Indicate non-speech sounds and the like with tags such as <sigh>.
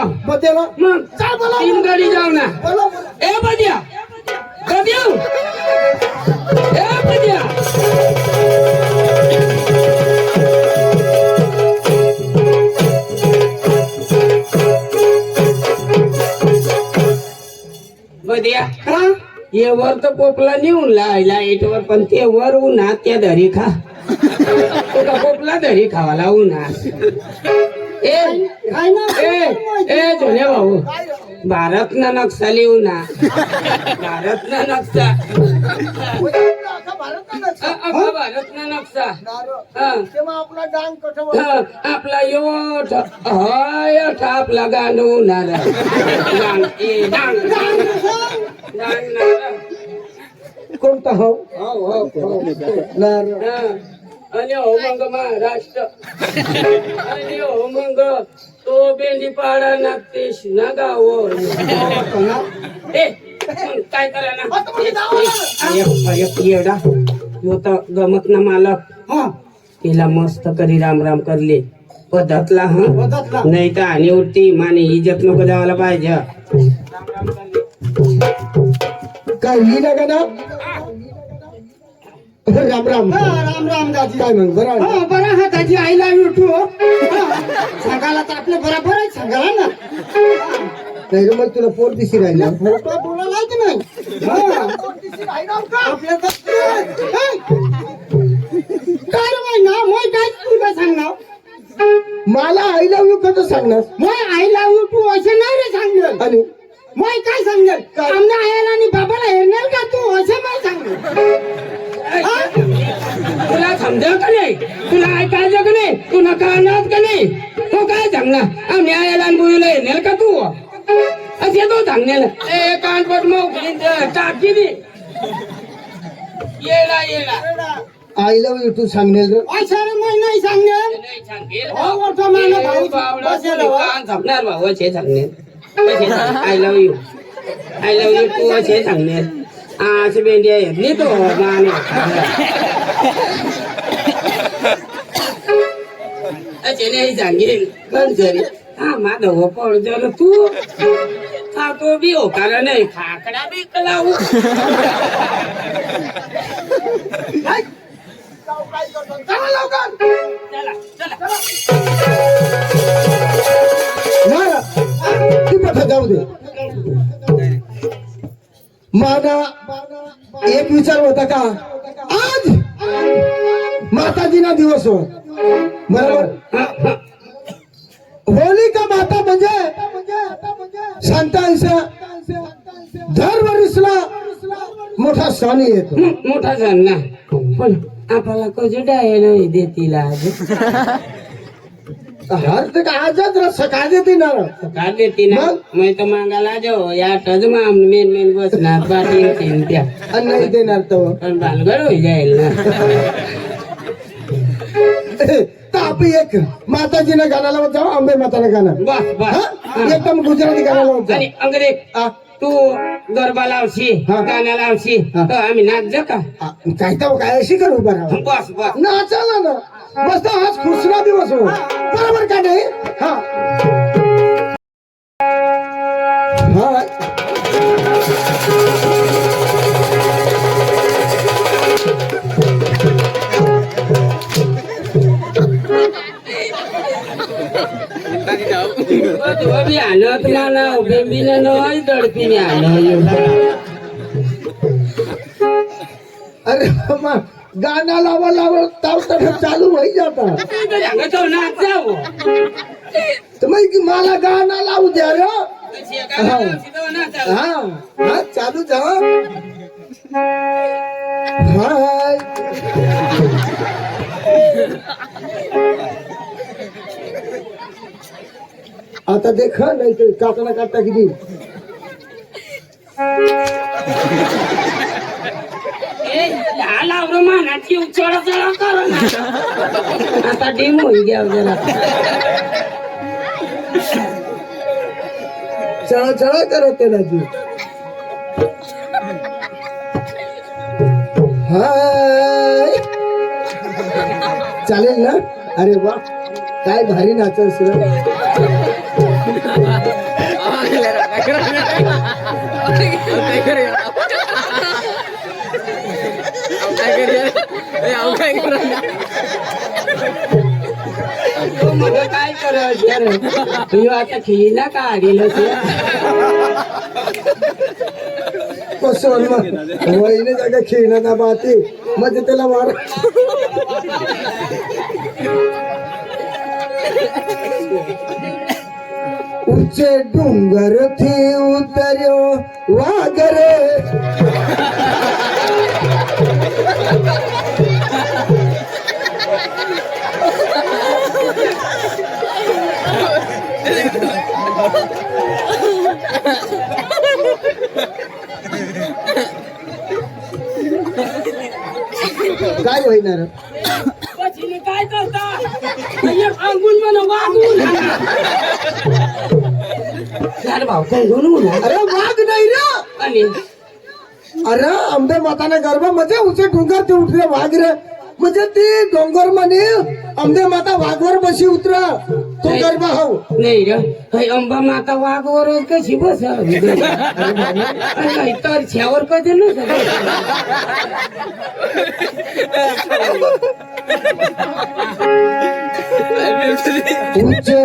जाऊ. बद्याला मग? काय बोला तीन गाडी जाऊ ना. बोला. ए बद्या बद्या ए बद्या बद्या हा? ये वर तर पोपला नेऊन लायला वर पण ते वर उन्हात त्या धरी खा. पोपला धरी खावा काय ना ए ए झोले भाऊ भारत ना नक्षा लिहू ना भारत ना नक्षा अख्खा भारत नाही अ- अ- भारत ना नक्षा हो मग महाराष्ट्र. हो मग तो बेंडीपाडा नागतेश ना गाव ए काय करा ना? आता म्हणजे ह्यो तर गमत ना मालक. हा. तिला मस्त करी राम राम करले. पद्धतला हा. नाही तर आणि उठती. माने इज्जत नको द्यावाला पाहिजे. काय लिहिलं का ना राम राम. राम राम दाजी. काय मग बरं हो बरं हा त्याची आईला युटू सांगायला तर आपलं बरोबर आहे सांगायला ना. नाही रे मग तुला पोर दिशी राहिला फोटो बोलायला की नाही? काय रे ना मोय काय? तू काय सांगणार? मला आय लव्ह यू कसं सांगणार? तुला समजेल का नाही तुला ऐकायचं का नाही तुला कळणार का नाही तो काय सांगणार आम्ही आयला आणि बुईला येणार का तू असे तो सांगणार ए कानपट मग टाकी दे येडा येडा आय लव्ह यू तू सांगणार रे असे रे मोय नाही सांगेल नाही सांगेल हो, मोठा मानव भाऊ बावडा बसेल हो. कान सांगणार भाऊ असे सांगणार I love you I love you तू असे सांगणार आज बेंडी आहेत नाही तो माने असे नाही सांगेल पण सरी हा माधव पडजल तू हा तो बी हो कारण नाही खाकडा बी लावू चला लवकर चला चला ना ती पठा जाऊ दे माना एक विचार होता का आज माताजीना दिवस हो बरोबर. हा, हा. होली का माता म्हणजे? संतांचा दर वर्षला मोठा सण येतो. मोठा सण ना. पण आपल्याला कधी नाही देतील आज हर ते आजच रस काय देते ना का देते ना? मी तर मागायला जाऊ. या टज माम मेन मेन बसणार. बाकी तीन त्या नाही देणार तर पण भानगड होई जाईल ना. <laughs> आपण एक. माताजीनं गाणं लावत जाऊ आंबे मातानं गाणं. बस बस हा? एकदम गुजराती गाणं लावत आणि जाऊ अंग्रेज. तू गरबा लावशी. गाणं लावशी. तर आम्ही नाच का? काय तर काय अशी करू बरं बस बस. नाचायला ना. मस्त आज खुसरा दिवस हो. बरोबर का नाही? हा. तुला बी आणत ना बेंबीनं नाही दडपीने आणलं अरे बाबा गाणं लावा लावा ताव तर चालू होई जाता तो नाच जाऊ तर मग की मला गाणं लावू द्या रे गाणं लावशी तर नाचायला. हा हा चालू जा आता देख नाही तर काकडा काटा किती मानाची उचळ चढ कर. आता डिम होई घ्या जरा चळा चळा करत ते. राजू हाय. चालेल ना? अरे वा काय भारी नाचल सर काय करे काय करे अव काय कर मला काय कर तू आता खेळीला का गेलं कसं वहिने जागा खेळणं का पाहते म्हणजे त्याला वाढ ऊंचे डोंगर थी उतरियो वागरे। काय होईनार पछीने काय करता? अंगुल म्हणा वागून यार भाऊ कंगून म्हणा अरे वाघ नाही ना आणि? अरे आंबे माताने गरबा म्हणजे उचे डोंगर ते उतरे वाघ रे. म्हणजे ती डोंगर म्हणे आंबे माता वाघवर बशी उतर तो गरबा हो नाही रे. हे अंबा माता वाघवरच कशी बस <laughs> तर छ्यावर कधी नसत उचे